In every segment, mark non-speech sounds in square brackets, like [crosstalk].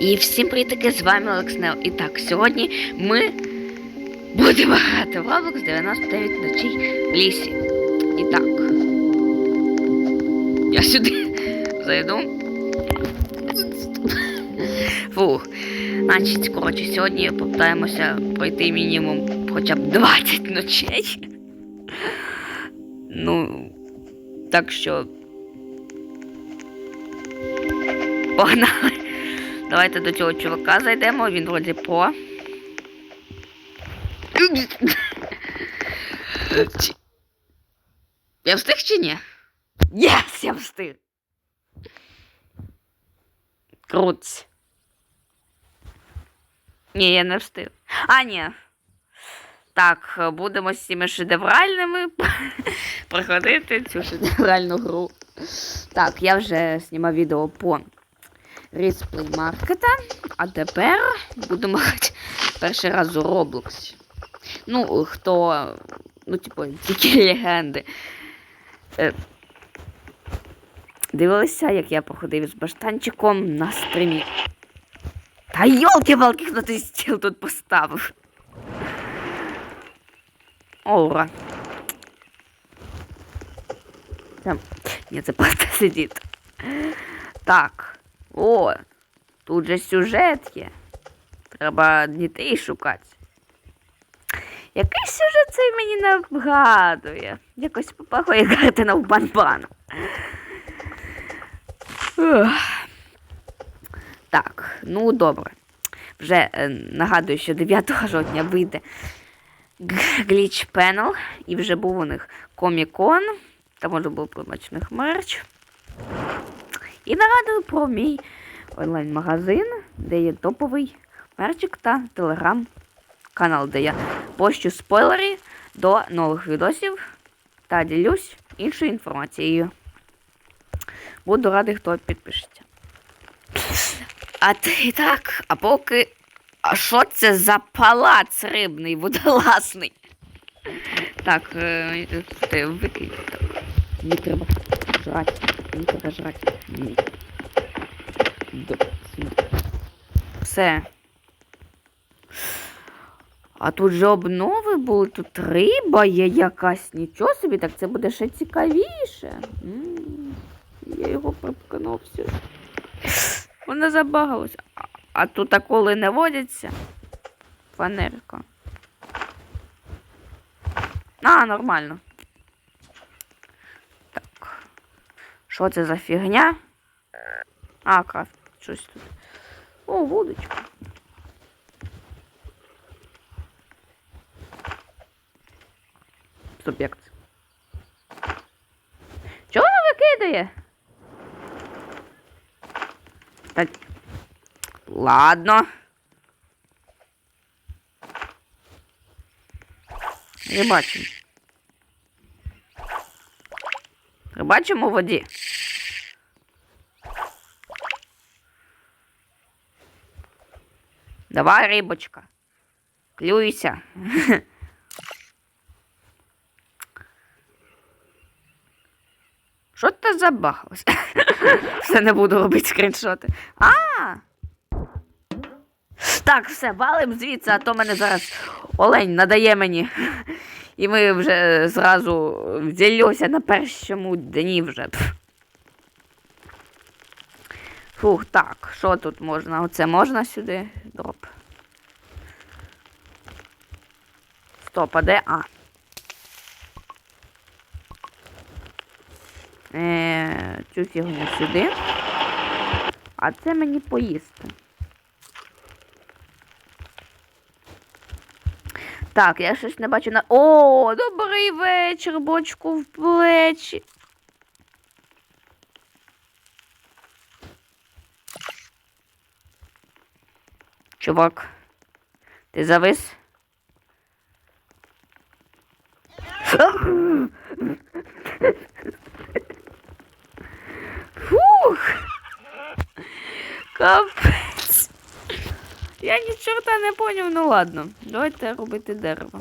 І всім привітки, з вами Олекснел. І так, сьогодні ми будемо грати в Roblox 99 ночей в лісі. І так. Я сюди зайду. Фух. Значить, коротше, сьогодні попитаємося пройти мінімум хоча б 20 ночей. Ну, так що. Погнали. Давайте до цього чувака зайдемо, він вроді по. Я встиг чи ні? Єс, я встиг. Круц. Ні, я не встиг. А, ні. Так, будемо з цими шедевральними [laughs] проходити цю шедевральну гру. Так, я вже знімав відео по Рісплей маркета. А тепер будемо грати перший раз у Roblox. Ну, хто, ну, типу, тільки легенди. Е, дивилися, як я походив з баштанчиком на стрімі. Та йолки-палки, хто ти стіл тут поставив. О, ура. Там. Ні, це [laughs] просто сидіти. Так. О, тут же сюжет є. Треба дітей шукати. Який сюжет цей мені нагадує? Якось попахує картина в банбан. Так, ну добре. Вже е, нагадую, що 9 жовтня вийде Glitch Panel, і вже був у них Комікон, там може був промочних мерч. І нагадую про мій онлайн-магазин, де є топовий мерчик та телеграм-канал, де я пощу спойлери до нових відосів та ділюсь іншою інформацією. Буду радий, хто підпишеться. А ти так, а поки. А що це за палац рибний, водолазний? Так, е. Мені. Мені треба жрати. Ні. Д- Все. А тут же обнови були, тут риба є якась. Нічого собі, так це буде ще цікавіше. М, Я його пропканув все. Вона забагалась. А, а тут акули не водяться. Фанерка. А, нормально. Що це за фігня? А, крафт. Щось тут. О, вудочка. Це? Чого вона викидає? Так. Ладно. Рибачимо. Рибачимо у воді. Давай, рибочка. Клюйся. Що ти забахалось? Все не буду робити скріншоти. А! Так, все, валим звідси, а то мене зараз олень надає мені. І ми вже зразу вділюся на першому дні вже. Фух, так, що тут можна? Оце можна сюди? Дроп. Стоп, а де? А. Е, цю фігню сюди. А це мені поїсти. Так, я щось не бачу на. О, добрий вечір, бочку в плечі. Чувак, ти завис? Фух. Капець. Я ні чорта не поняв, ну ладно. Давайте робити дерево.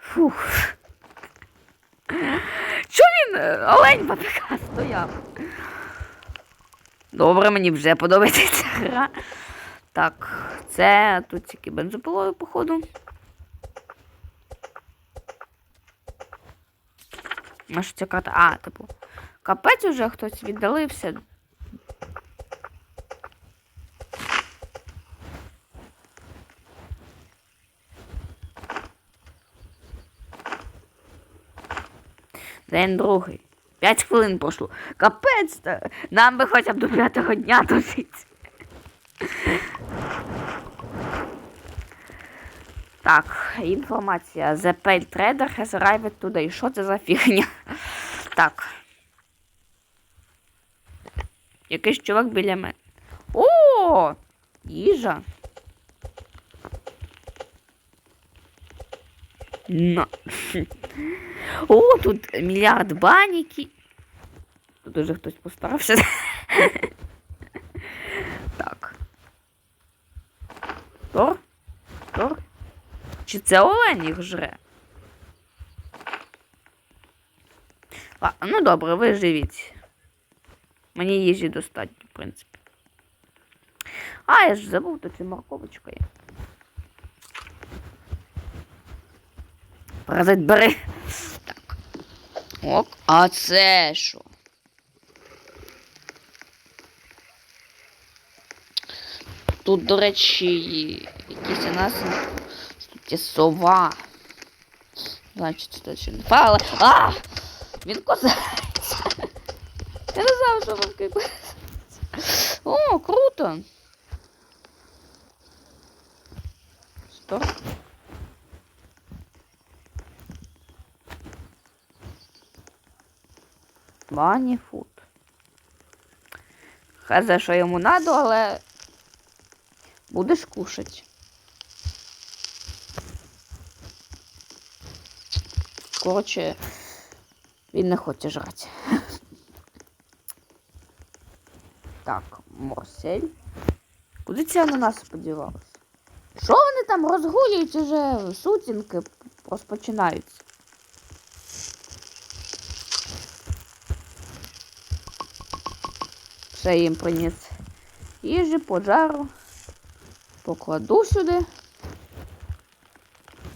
Фух. Блін, олень бабіка стояв. Добре, мені вже подобається ця гра. Так, це тут тільки бензопилою, походу. А що ця карта? А, типу. Капець уже хтось віддалився. День другий. П'ять хвилин пройшло. Капець, нам би хоча б до п'ятого дня дожити. Так, інформація. The Pale Trader has arrived today. Що це за фігня? Так. Якийсь чувак біля мене. О! Їжа. На. О, тут мільярд баніки. Тут уже хтось постарався. Так. Тор? Тор? Чи це олень їх жре? А, ну добре, ви живіть. Мені їжі достатньо, в принципі. А, я ж забув, то це морковочка є. Паразит бери. Ок. А це що? Тут, до речі, якісь у нас тут є сова. Значить, точно не фала. А! Він козається. Я не знав, що вовки кусаються. О, круто. Стоп. Бані фуд. Хай що йому надо, але будеш кушать. Коротше, він не хоче жрати. Так, Морсель. Куди ці ананас подівалися? Що вони там розгулюють уже сутінки розпочинаються? Все їм приніс їжі, пожару. Покладу сюди.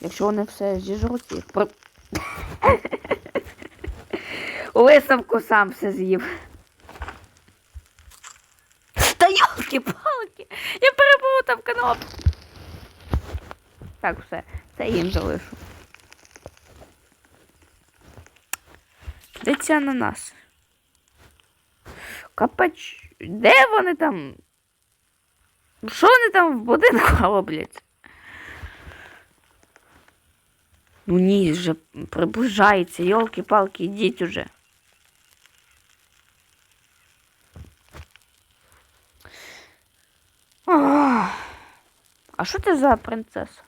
Якщо вони все зіжруть їх. При... [laughs] У висновку сам все з'їв. Та йолки-палки! Я переплутав кнопку. Так, все, це їм залишу. Де ці ананас? Капеч, де вони там? Що вони там в будинку [laughs] роблять? Ну ні, вже приближається, йолки-палки, ідіть уже. Ах. А що це за принцеса?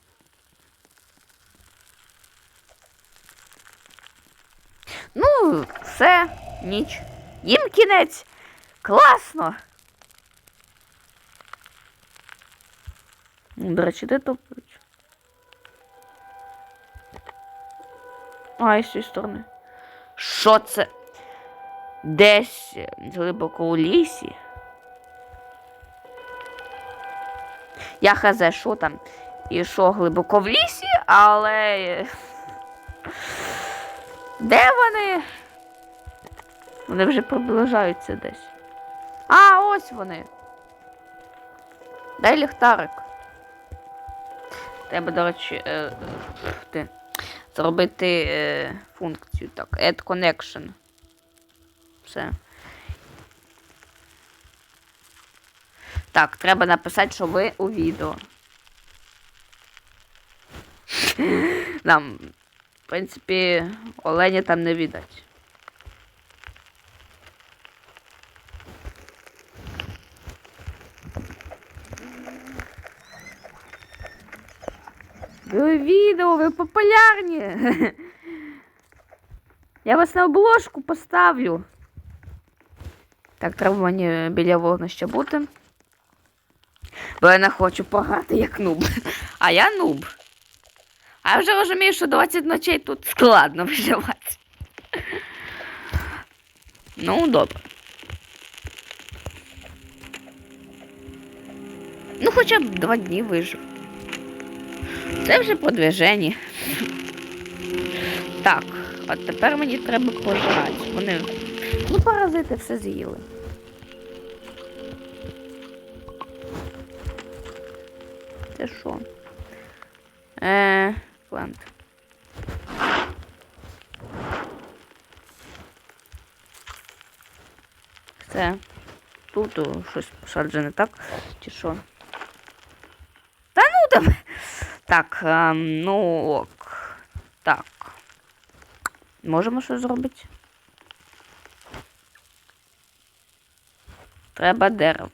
Ну, все, ніч. Їм кінець. Класно. До речі, де топають? А, і з цієї сторони. Що це? Десь глибоко у лісі. Я хазе, що там? І що глибоко в лісі, але. Де вони? Вони вже приближаються десь. Ось вони. Дай ліхтарик. Треба, до речі, е, е, зробити е, функцію. Так, add connection. Все. Так, треба написати, що ви у відео. Нам, в принципі, оленя там не відать. Ви у відео, ви популярні. [laughs] Я вас на обложку поставлю. Так, треба мені біля вогнища бути. Бо я не хочу пограти як нуб. А я нуб. А я вже розумію, що 20 ночей тут складно [laughs] виживати. Ну, добре. Ну, хоча б два дні вижив. Це вже продвиження. Так, от тепер мені треба пожрати. Вони. Ну, паразити все з'їли. Це що? Е, плант. Це тут щось посаджене, так? Чи що? Та ну там. Так, ем, ну ок. Так. Можемо щось зробити? Треба дерево.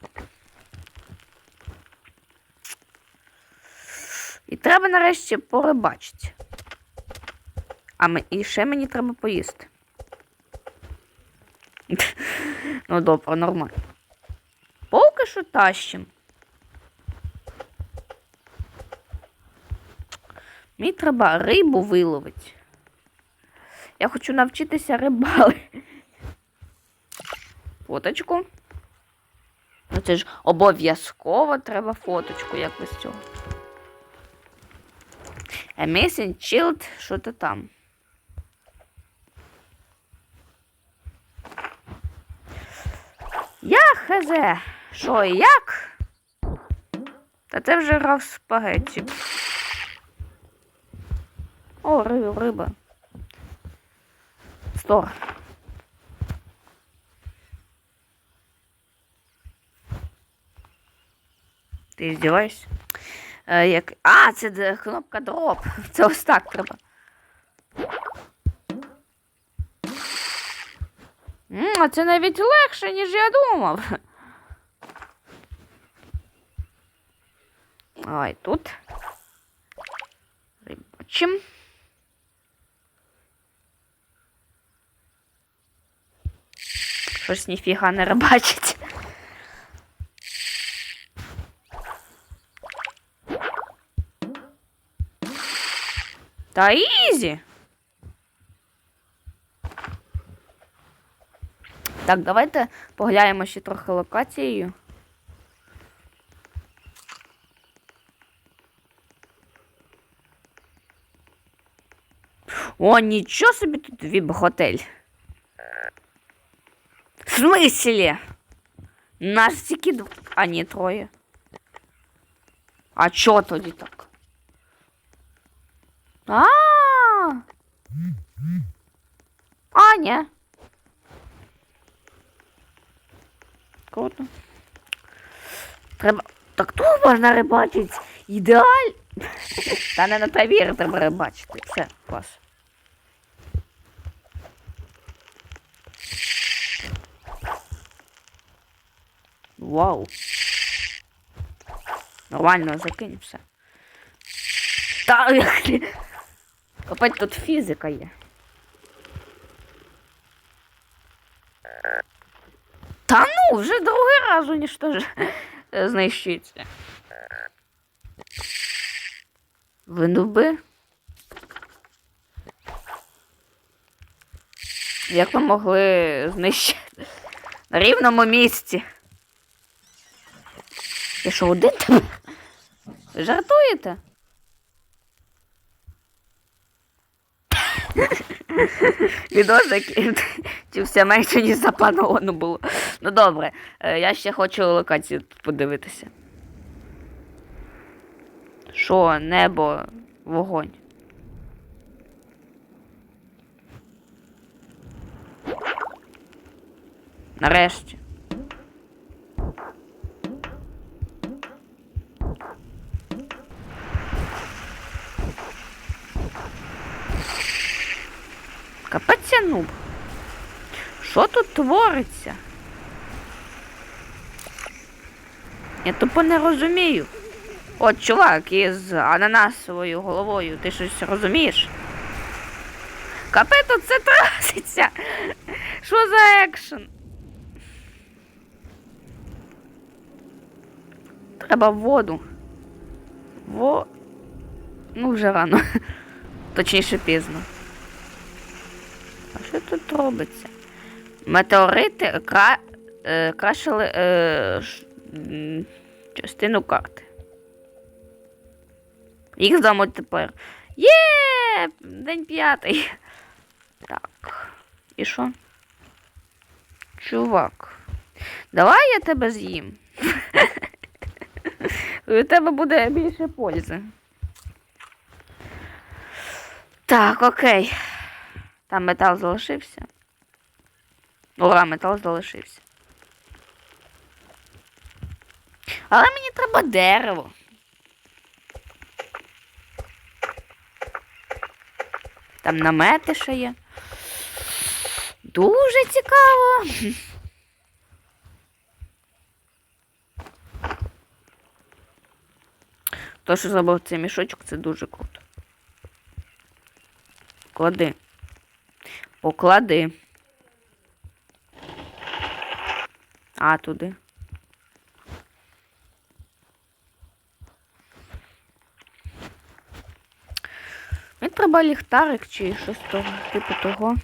І треба нарешті порибачити. А ми... і ще мені треба поїсти. [laughs] ну добре, нормально. Поки що тащим. Мені треба рибу виловити. Я хочу навчитися рибали. Фоточку. Ну це ж обов'язково треба фоточку, як без цього. A missing child, що то там. Я хз. Що і як? Та це вже грав спагетті. О, риба, риба. Стор. Ти здіваєшся? Е, як... А, це кнопка дроп. [laughs] Це ось так треба. М, а це навіть легше, ніж я думав. Ой, тут. Рибачим. Щось ніфіга не рибачить. Та ізі. Так, давайте поглядаємо ще трохи локацією. О, нічого собі тут віп-готель. В смислі? Нас тільки дв... А, ні, троє. А чо тоді так? А. А, ні. Круто. Треба. Так тут можна рибачити. Ідеаль. [laughs] Та не на тавір треба рибачити. Все, клас. Вау. Нормально закинь все. Та Копать тут фізика є. Та ну, вже другий раз уніштож... знищується. Ви нуби? Як ви могли знищити на рівному місці? Я що, один там? Жартуєте? Відос закінчився менше, ніж заплановано було. Ну добре, е, я ще хочу локацію подивитися. Що, небо, вогонь. Нарешті. Капець я. Що тут твориться? Я тупо не розумію. От чувак із ананасовою головою, ти щось розумієш? Капець тут це траситься. Що за екшен? Треба в воду. Во. Ну, вже рано. [laughs] Точніше пізно. А що тут робиться? Метеорити кра... е, крашили е, ш... частину карти. Їх зламуть тепер. Є! День п'ятий. Так. І що? Чувак. Давай я тебе з'їм. [laughs] У тебе буде більше пользи. Так, окей. Там метал залишився. Ура, метал залишився. Але мені треба дерево. Там намети ще є. Дуже цікаво. То, що зробив цей мішочок, це дуже круто. Клади. Поклади. А, туди. Мені треба ліхтарик чи щось того, типу того.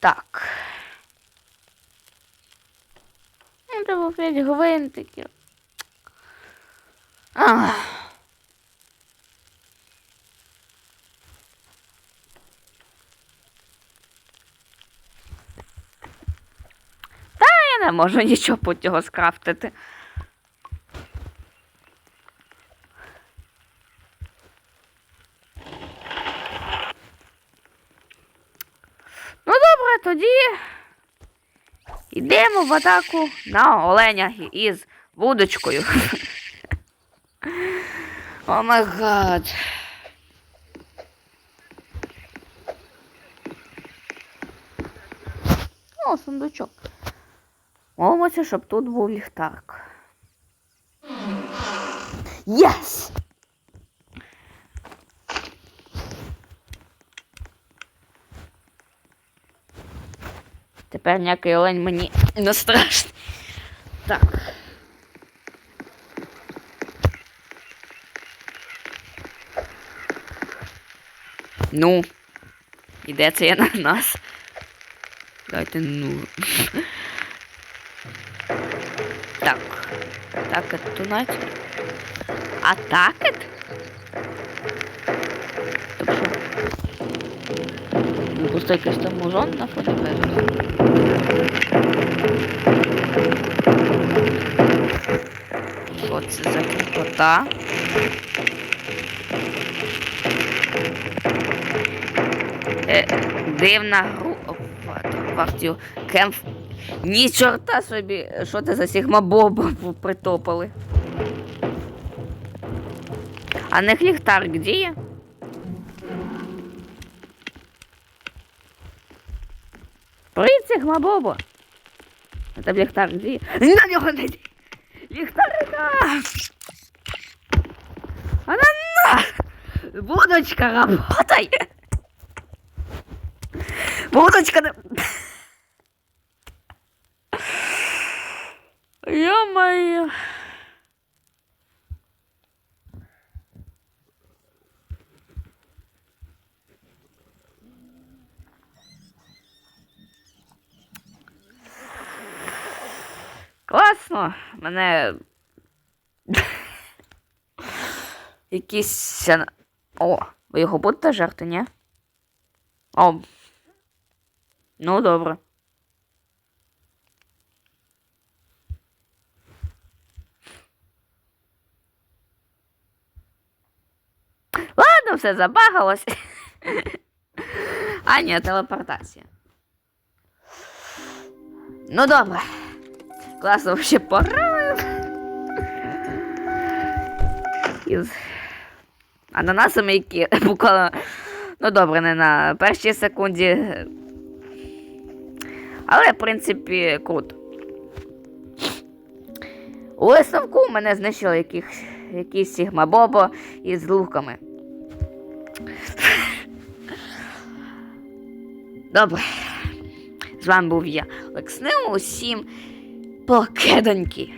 Так. Треба 5 гвинтиків. Ах. Та я не можу нічого по цього скрафтити. Ну добре, тоді йдемо в атаку на оленя із вудочкою. [laughs] О май гад. О, сундучок. Молимося, щоб тут був ліхтарик. Єс! Тепер ніякий олень мені не страшний. Так. Ну, іде це я на нас. Дайте ну. Так. Так, тунать. Атакет? Тобто. Ну, Просто якийсь там музон на фото Що це за кріпота? Дивна група. Кемф. Ні, чорта собі, що це за Сігма Боба притопали. А не ліхтар де є? Привіт, Сігма Бобо. А там ліхтар де є? На нього не. Ліхтарика! Она на! Будочка работай! Будочка на... Ё-моё! Класно! Мене. Якісь. О, ви його будете жерти, ні? О. Ну, добре. Ладно, все забагалось. А, ні, телепортація. Ну добре. Класно вообще пора. Із ананасами, які буквально. Ну добре, не на першій секунді. Але, в принципі, круто. У висновку мене знищили яких, якісь Сігма Бобо із луками. Добре. З вами був я, Лекснив. Усім покедоньки.